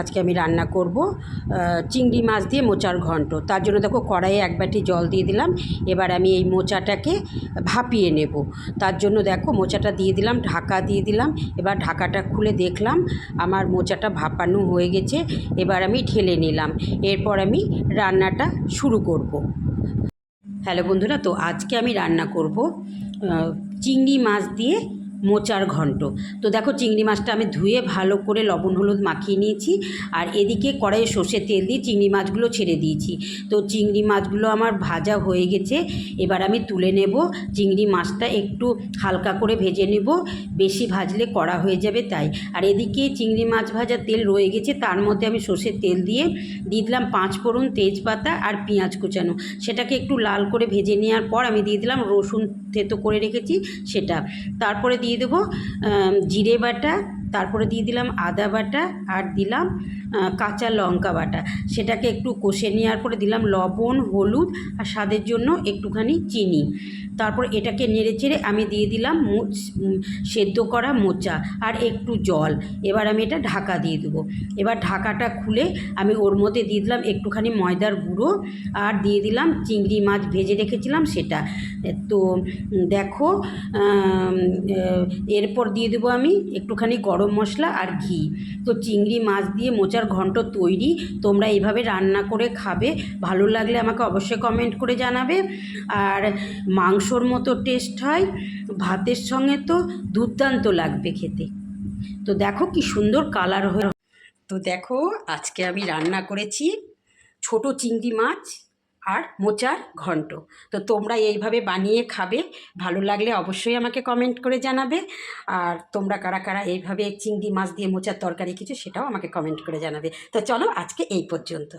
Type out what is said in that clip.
আজকে আমি রান্না করব চিংড়ি মাছ দিয়ে মোচার ঘন্ট। তার জন্য দেখো কড়াইয়ে এক বাটি জল দিয়ে দিলাম, এবার আমি এই মোচাটাকে ভাপিয়ে নেব। তার জন্য দেখো মোচাটা দিয়ে দিলাম, ঢাকা দিয়ে দিলাম, এবার ঢাকাটা খুলে দেখলাম আমার মোচাটা ভাপানো হয়ে গেছে, এবার আমি ঢেলে নিলাম। এরপর আমি রান্নাটা শুরু করব। হ্যালো বন্ধুরা, তো আজকে আমি রান্না করব চিংড়ি মাছ দিয়ে মোচার ঘন্ট। তো দেখো চিংড়ি মাছটা আমি ধুয়ে ভালো করে লবণ হলুদ মাখিয়ে নিয়েছি আর এদিকে কড়াইয়ে সর্ষের তেল দিয়ে চিংড়ি মাছগুলো ছেড়ে দিয়েছি। তো চিংড়ি মাছগুলো আমার ভাজা হয়ে গেছে, এবার আমি তুলে নেব। চিংড়ি মাছটা একটু হালকা করে ভেজে নেব, বেশি ভাজলে কড়া হয়ে যাবে তাই। আর এদিকে চিংড়ি মাছ ভাজা তেল রয়ে গেছে, তার মধ্যে আমি সর্ষের তেল দিয়ে দিয়ে দিলাম পাঁচ ফোড়ন তেজপাতা আর পেঁয়াজ কুচানো। সেটাকে একটু লাল করে ভেজে নেওয়ার পর আমি দিয়ে দিলাম রসুন থেতো করে রেখেছি সেটা। তারপরে দিয়ে দেবো আম, জিরে বাটা তারপরে দিয়ে দিলাম আদা বাটা আর দিলাম কাঁচা লঙ্কা বাটা। সেটাকে একটু কষে নেওয়ার পরে দিলাম লবণ হলুদ আর স্বাদের জন্য একটুখানি চিনি। তারপর এটাকে নেড়ে চেড়ে আমি দিয়ে দিলাম সেদ্ধ করা মোচা আর একটু জল। এবার আমি এটা ঢাকা দিয়ে দেবো। এবার ঢাকাটা খুলে আমি ওর মধ্যে দিয়ে দিলাম একটুখানি ময়দার গুঁড়ো আর দিয়ে দিলাম চিংড়ি মাছ ভেজে রেখেছিলাম সেটা। তো দেখো এরপর দিয়ে দেবো আমি একটুখানি গরম মশলা আর ঘি। তো চিংড়ি, মাছ দিয়ে মোচার ঘন্ট তৈরি। তোমরা এইভাবে রান্না করে খাবে। ভালো লাগলে আমাকে অবশ্যই কমেন্ট করে জানাবে। আর মাংসর মতো টেস্ট হয়। ভাতের সঙ্গে তো দুর্দান্ত লাগবে খেতে। তো দেখো কি সুন্দর কালার হয়ে তো দেখো, আজকে আমি রান্না করেছি ছোট চিংড়ি মাছ। আর মোচার ঘন্ট। তো তোমরা এইভাবে বানিয়ে খাবে, ভালো লাগলে অবশ্যই আমাকে কমেন্ট করে জানাবে। আর তোমরা কারা কারা এইভাবে চিংড়ি মাছ দিয়ে মোচার তরকারি কিছু সেটাও আমাকে কমেন্ট করে জানাবে। তো চলো আজকে এই পর্যন্ত।